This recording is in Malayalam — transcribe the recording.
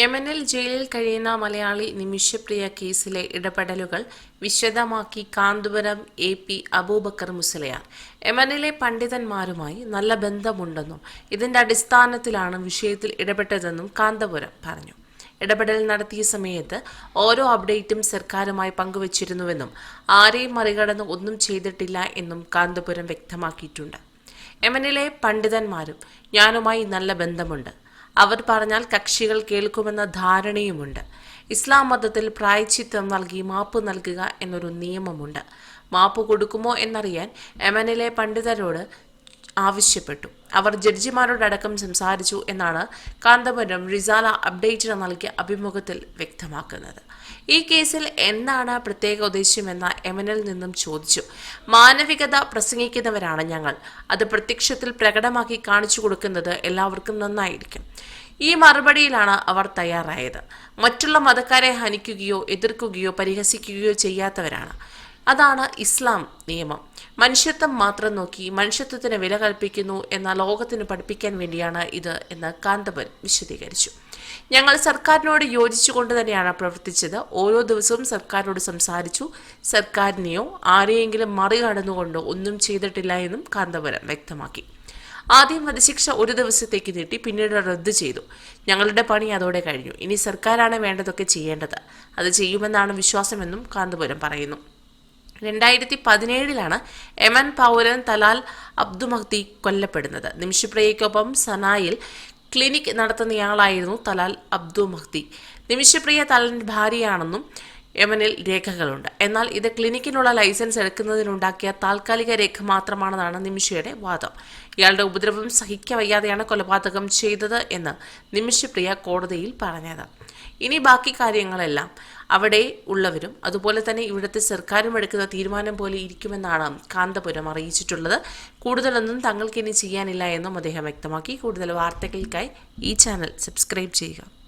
യമനിൽ ജയിലിൽ കഴിയുന്ന മലയാളി നിമിഷപ്രിയ കേസിലെ ഇടപെടലുകൾ വിശദമാക്കി കാന്തപുരം എ പി അബൂബക്കർ മുസലയാർ. യമനിലെ പണ്ഡിതന്മാരുമായി നല്ല ബന്ധമുണ്ടെന്നും ഇതിന്റെ അടിസ്ഥാനത്തിലാണ് വിഷയത്തിൽ ഇടപെട്ടതെന്നും കാന്തപുരം പറഞ്ഞു. ഇടപെടൽ നടത്തിയ സമയത്ത് ഓരോ അപ്ഡേറ്റും സർക്കാരുമായി പങ്കുവച്ചിരുന്നുവെന്നും ആരെയും മറികടന്ന് ഒന്നും ചെയ്തിട്ടില്ല എന്നും കാന്തപുരം വ്യക്തമാക്കിയിട്ടുണ്ട്. യമനിലെ പണ്ഡിതന്മാരും ഞാനുമായി നല്ല ബന്ധമുണ്ട്. അവർ പറഞ്ഞാൽ കക്ഷികൾ കേൾക്കുമെന്ന ധാരണയുമുണ്ട്. ഇസ്ലാം മതത്തിൽ പ്രായച്ചിത്വം നൽകി മാപ്പ് നൽകുക എന്നൊരു നിയമമുണ്ട്. മാപ്പ് കൊടുക്കുമോ എന്നറിയാൻ യമനിലെ പണ്ഡിതരോട് ആവശ്യപ്പെട്ടു. അവർ ജഡ്ജിമാരോടടക്കം സംസാരിച്ചു എന്നാണ് കാന്തപുരം റിസാല അപ്ഡേറ്റിന് നൽകിയ അഭിമുഖത്തിൽ വ്യക്തമാക്കുന്നത്. ഈ കേസിൽ എന്താണ് പ്രത്യേക ഉദ്ദേശ്യമെന്ന എമനിൽ നിന്നും ചോദിച്ചു. മാനവികത പ്രസംഗിക്കുന്നവരാണ് ഞങ്ങൾ. അത് പ്രത്യക്ഷത്തിൽ പ്രകടമാക്കി കാണിച്ചു കൊടുക്കുന്നത് എല്ലാവർക്കും നന്നായിരിക്കും. ഈ മറുപടിയിലാണ് അവർ തയ്യാറായത്. മറ്റുള്ള മതക്കാരെ ഹനിക്കുകയോ എതിർക്കുകയോ പരിഹസിക്കുകയോ ചെയ്യാത്തവരാണ്. അതാണ് ഇസ്ലാം നിയമം. മനുഷ്യത്വം മാത്രം നോക്കി മനുഷ്യത്വത്തിന് വില കൽപ്പിക്കുന്നു എന്ന ലോകത്തിന് പഠിപ്പിക്കാൻ വേണ്ടിയാണ് ഇത് എന്ന് കാന്തപൻ വിശദീകരിച്ചു. ഞങ്ങൾ സർക്കാരിനോട് യോജിച്ചുകൊണ്ട് തന്നെയാണ് പ്രവർത്തിച്ചത്. ഓരോ ദിവസവും സർക്കാരിനോട് സംസാരിച്ചു. സർക്കാരിനെയോ ആരെയെങ്കിലും മറികടന്നുകൊണ്ടോ ഒന്നും ചെയ്തിട്ടില്ല എന്നും കാന്തപുരം വ്യക്തമാക്കി. ആദ്യം വധശിക്ഷ ഒരു ദിവസത്തേക്ക് നീട്ടി പിന്നീട് റദ്ദു ചെയ്തു. ഞങ്ങളുടെ പണി അതോടെ കഴിഞ്ഞു. ഇനി സർക്കാരാണ് വേണ്ടതൊക്കെ ചെയ്യേണ്ടത്. അത് ചെയ്യുമെന്നാണ് വിശ്വാസമെന്നും കാന്തപുരം പറയുന്നു. രണ്ടായിരത്തി പതിനേഴിലാണ് എമൻ പൗരൻ തലാൽ അബ്ദു മഹ്ദി കൊല്ലപ്പെടുന്നത്. നിമിഷപ്രിയയ്ക്കൊപ്പം സനായിൽ ക്ലിനിക് നടത്തുന്നയാളായിരുന്നു തലാൽ അബ്ദു മഹ്ദി നിമിഷപ്രിയ തലാലിന്റെ ഭാര്യയാണെന്നും യമനിൽ രേഖകളുണ്ട്. എന്നാൽ ഇത് ക്ലിനിക്കിനുള്ള ലൈസൻസ് എടുക്കുന്നതിനുണ്ടാക്കിയ താൽക്കാലിക രേഖ മാത്രമാണെന്നാണ് നിമിഷയുടെ വാദം. ഇയാളുടെ ഉപദ്രവം സഹിക്കവയ്യാതെയാണ് കൊലപാതകം ചെയ്തത് എന്ന് നിമിഷപ്രിയ കോടതിയിൽ പറഞ്ഞത്. ഇനി ബാക്കി കാര്യങ്ങളെല്ലാം അവിടെ ഉള്ളവരും അതുപോലെ തന്നെ ഇവിടുത്തെ സർക്കാരും എടുക്കുന്ന തീരുമാനം പോലെ ഇരിക്കുമെന്നാണ് കാന്തപുരം അറിയിച്ചിട്ടുള്ളത്. കൂടുതലൊന്നും തങ്ങൾക്ക് ഇനി ചെയ്യാനില്ല എന്നും അദ്ദേഹം വ്യക്തമാക്കി. കൂടുതൽ വാർത്തകൾക്കായി ഈ ചാനൽ സബ്സ്ക്രൈബ് ചെയ്യുക.